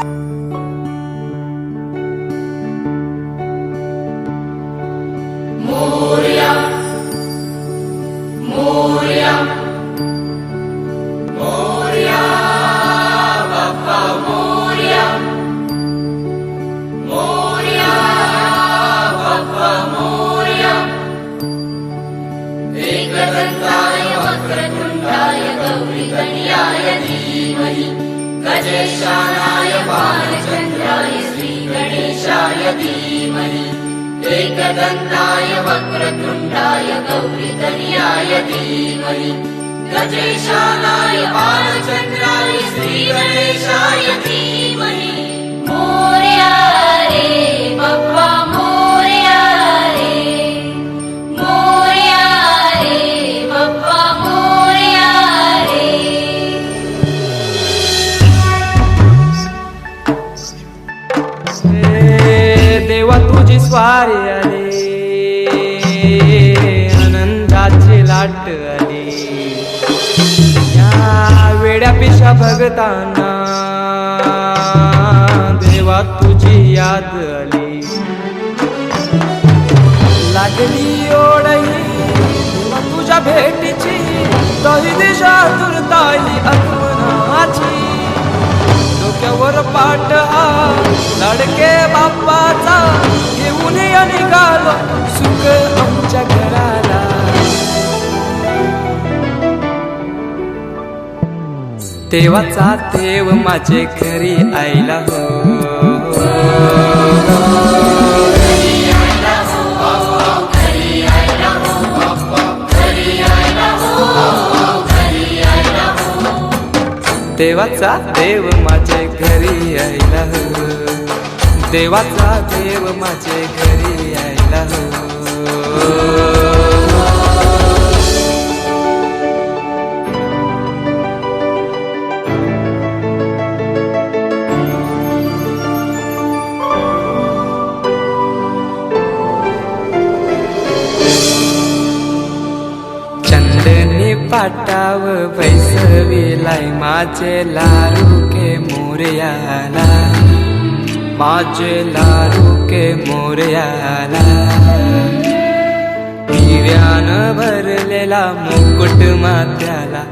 you गजेशानाय बालचन्द्राय श्रीगणेशाय धीमहि एकदन्ताय वक्रतुण्डाय गौरीतनयाय धीमहि गजेशानाय बालचन्द्राय श्रीगणेशाय धीमहि तुझी आली आनंदाची लाट आली. या वेड्या पिशा भगताना देवा तुझी याद आली. लागली ओढही तुझ्या भेटीची दही दिशा तुरताली आत्मनाची डोक्यावर पाठ हा. लाडके बाप्पाचा घेऊन या निघालो सुख आमच्या घराला. देवाचा देव माझे घरी आईला हो. देवाचा देव माझे घरी यायला हो. देवाचा देव माझे घरी यायला हो. चंदनी पाटाव पैसविलाय माझे लारू के मोरयाला माझे लारू के मोरयाला दिव्यान भरलेला मुकुट मात्याला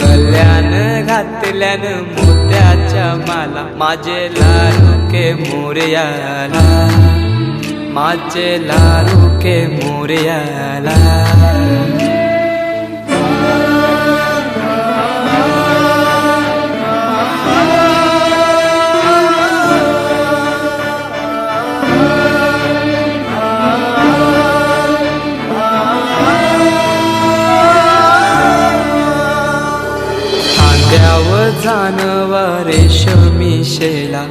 कल्याण घातल्यान मोत्याच्या माला माझे लारू के मोरयाला माझे लारू के मोरयाला मानवा रेशमी शेला.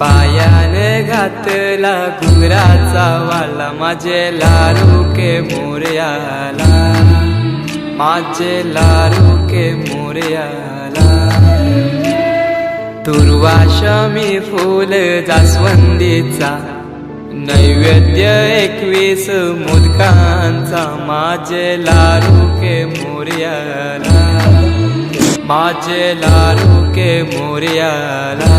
पायाने घातला घुंगराचा वाला. माझे लारू के मोर्याला. माझे लारू के तुर्वा शमी फूल जास्वंदीचा. नैवेद्य एकवीस मुदकांचा. माझे लारू के मोर्याला. माझे लारू के मोरयाला